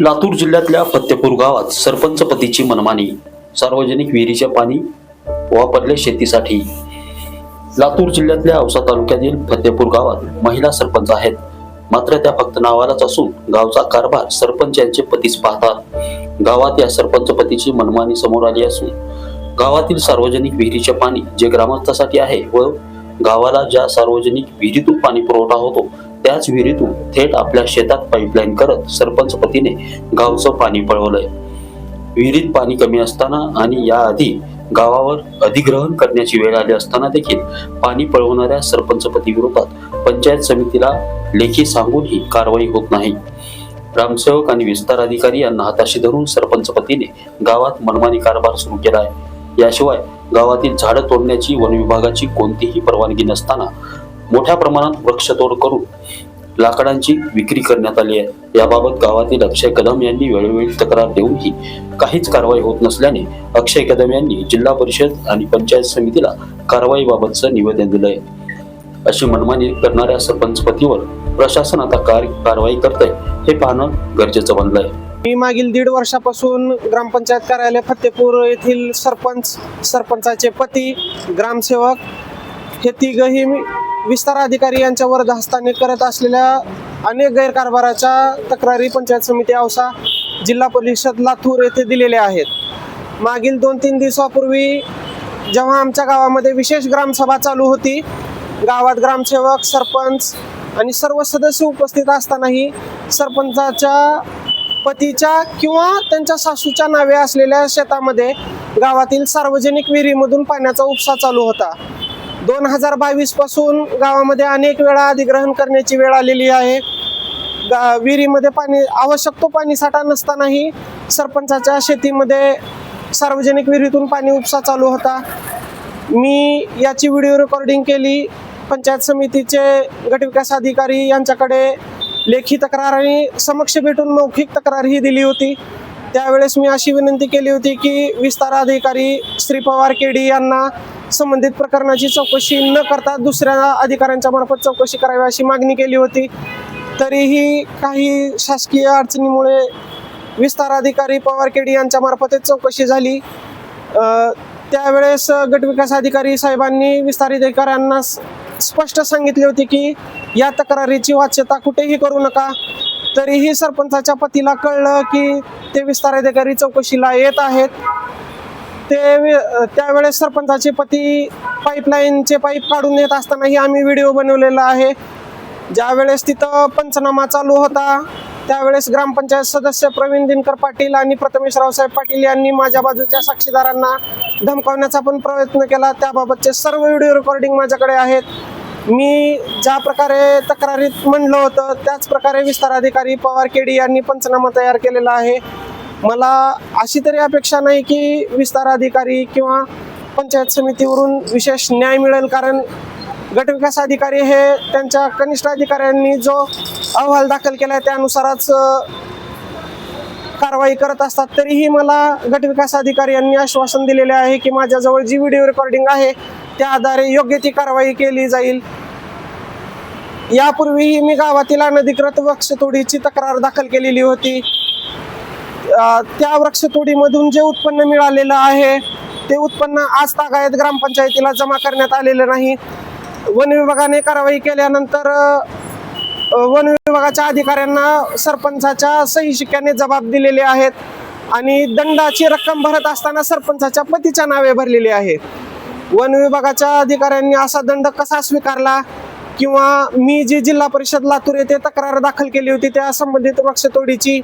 लातूर जिल्ह्यातल्या फत्तेपूर गावात सरपंच पतीची मनमानी सार्वजनिक विहिरीचे पाणी वापरले शेतीसाठी. लातूर जिल्ह्यातल्या औसा तालुक्यातील फत्तेपूर गावात महिला सरपंच आहेत. मात्र त्या फक्त नावालाच असून गावचा कारभार सरपंच यांचे पतीच पाहतात. गावात या सरपंच पतीची मनमानी समोर आली असून गावातील सार्वजनिक विहिरीचे पाणी जे ग्रामस्थासाठी आहे व गावाला ज्या सार्वजनिक विहिरीतून पाणी पुरवठा होतो त्याच विहिरीतून थेट आपल्या शेतात पाईपलाईन करत सरपंच पतीने गावचं पाणी पळवलंय. विहिरीत पाणी कमी असताना आणि याआधी गावावर अधिग्रहण करण्याची वेळ आली असताना देखील पाणी पळवणाऱ्या सरपंचपती विरोधात पंचायत समितीला लेखी सांगूनही कारवाई होत नाही. ग्रामसेवक आणि विस्तार अधिकारी यांना हाताशी धरून सरपंचपतीने गावात मनमानी कारभार सुरू केला आहे याशिवाय गावातील झाडं तोडण्याची वन विभागाची कोणतीही परवानगी नसताना मोठ्या प्रमाणात वृक्षतोड करून लाकडांची विक्री करण्यात आली आहे. याबाबत गावातील अक्षय कदम यांनी वेळोवेळी तक्रार देऊनही काहीच कारवाई होत नसल्याने अक्षय कदम यांनी जिल्हा परिषद आणि पंचायत समितीला कारवाईबाबतचं निवेदन दिलं आहे. अशी मनमानी करणाऱ्या सरपंचपतीवर प्रशासन आता कार कारवाई करतंय हे पाहणं गरजेचं बनलंय. मी मागील दीड वर्षापासून ग्रामपंचायत कार्यालय फतेपूर येथील सरपंच सरपंचाचे पती ग्रामसेवक हे तिघही मी- विस्तार अधिकारी यांच्या वरदहस्ताने करत असलेल्या अनेक गैरकारभाराच्या तक्रारी पंचायत समिती औसा जिल्हा परिषद लातूर येथे दिलेल्या आहेत. मागील दोन तीन दिवसापूर्वी जेव्हा आमच्या गावामध्ये विशेष ग्रामसभा चालू होती गावात ग्रामसेवक सरपंच आणि सर्व सदस्य उपस्थित असतानाही सरपंचाच्या पतीच्या किंवा त्यांच्या सासूच्या नावे असलेल्या शेतामध्ये गावातील सार्वजनिक विहिरीमधून पाण्याचा उपसा चालू होता. दोन हजार बावीसपासून गावामध्ये अनेक वेळा अधिग्रहण करण्याची वेळ आलेली आहे. गा विहिरीमध्ये पाणी आवश्यक तो पाणी साठा नसतानाही सरपंचाच्या शेतीमध्ये सार्वजनिक विहिरीतून पाणी उपसा चालू होता. मी याची व्हिडिओ रेकॉर्डिंग केली. पंचायत समितीचे गटविकास अधिकारी यांच्याकडे लेखी तक्रार आणि समक्ष भेटून मौखिक तक्रार ही दिली होती. त्यावेळेस मी अशी विनंती केली होती की विस्तार अधिकारी श्री पवार केडी यांना संबंधित प्रकरणाची चौकशी न करता दुसऱ्या अधिकाऱ्यांच्या मार्फत चौकशी करावी अशी मागणी केली होती. तरीही काही शासकीय अडचणीमुळे विस्तार अधिकारी पवार केडी यांच्या मार्फतच चौकशी झाली. त्यावेळेस गटविकास अधिकारी साहेबांनी विस्तार अधिकाऱ्यांना स्पष्ट सांगितले होते की या तक्रारीची वाच्यता कुठेही करू नका. तरीही सरपंचाच्या पतीला कळलं की ते विस्तार अधिकारी चौकशीला येत आहेत. ते त्यावेळेस सरपंचाचे पती पाईपलाईनचे पाईप काढून येत असतानाही आम्ही व्हिडिओ बनवलेला आहे. ज्यावेळेस तिथं पंचनामा चालू होता त्यावेळेस ग्रामपंचायत सदस्य प्रवीण दिनकर पाटील आणि प्रथमेश रावसाहेब पाटील यांनी माझ्या बाजूच्या साक्षीदारांना धमकावण्याचा पण प्रयत्न केला. त्याबाबतचे सर्व व्हिडिओ रेकॉर्डिंग माझ्याकडे आहेत. मी ज्या प्रकारे तक्रारीत म्हणलं होतं त्याच प्रकारे विस्तार अधिकारी पवार केडी यांनी पंचनामा तयार केलेला आहे. मला अशी तरी अपेक्षा नाही की विस्तार अधिकारी किंवा पंचायत समितीवरून विशेष न्याय मिळेल कारण गटविकास अधिकारी हे त्यांच्या कनिष्ठ अधिकाऱ्यांनी जो अहवाल दाखल केला आहे त्यानुसारच कारवाई करत असतात. तरीही मला गटविकास अधिकारी यांनी आश्वासन दिलेले आहे की माझ्याजवळ जी व्हिडिओ रेकॉर्डिंग आहे त्या आधारे योग्य ती कारवाई केली जाईल. यापूर्वीही मी गावातील अनधिकृत वृक्षतोडीची तक्रार दाखल केलेली होती. त्या वृक्षतोडीमधून जे उत्पन्न मिळालेलं आहे ते उत्पन्न आज तागायत ग्रामपंचायतीला जमा करण्यात आलेलं नाही. वन विभागाने कारवाई केल्यानंतर वन विभागाच्या अधिकाऱ्यांना सरपंचाच्या सही शिक्क्याने जबाब दिलेले आहेत आणि दंडाची रक्कम भरत असताना सरपंचाच्या पतीच्या नावे भरलेली आहे वन विभागाच्या अधिकाऱ्यांनी असा दंड कसा स्वीकारला किंवा मी जी जिल्हा परिषद लातूर येथे तक्रार दाखल केली होती त्या संबंधित वृक्षतोडीची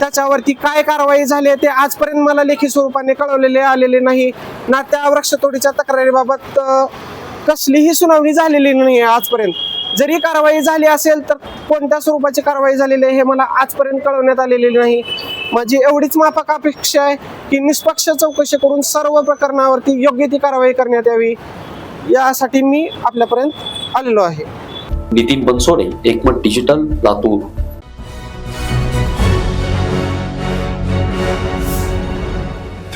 त्याच्यावरती काय कारवाई झाली आहे ते आजपर्यंत मला लेखी स्वरूपाने कळवलेले आलेले नाही. ना त्या वृक्षतोडीच्या तक्रारीबाबत कसलीही सुनावणी झालेली नाही आहे आजपर्यंत. जरी कारवाई झाली असेल तर कोणत्या स्वरूपाची कारवाई झालेली आहे हे मला आजपर्यंत कळवण्यात आलेली नाही. माझी एवढीच माफक अपेक्षा आहे की निष्पक्ष चौकशी करून सर्व प्रकरणावरती योग्य ती कारवाई करण्यात यावी. यासाठी मी आपल्यापर्यंत आलेलो आहे. Nitin Bansode Ekmat digital Latur.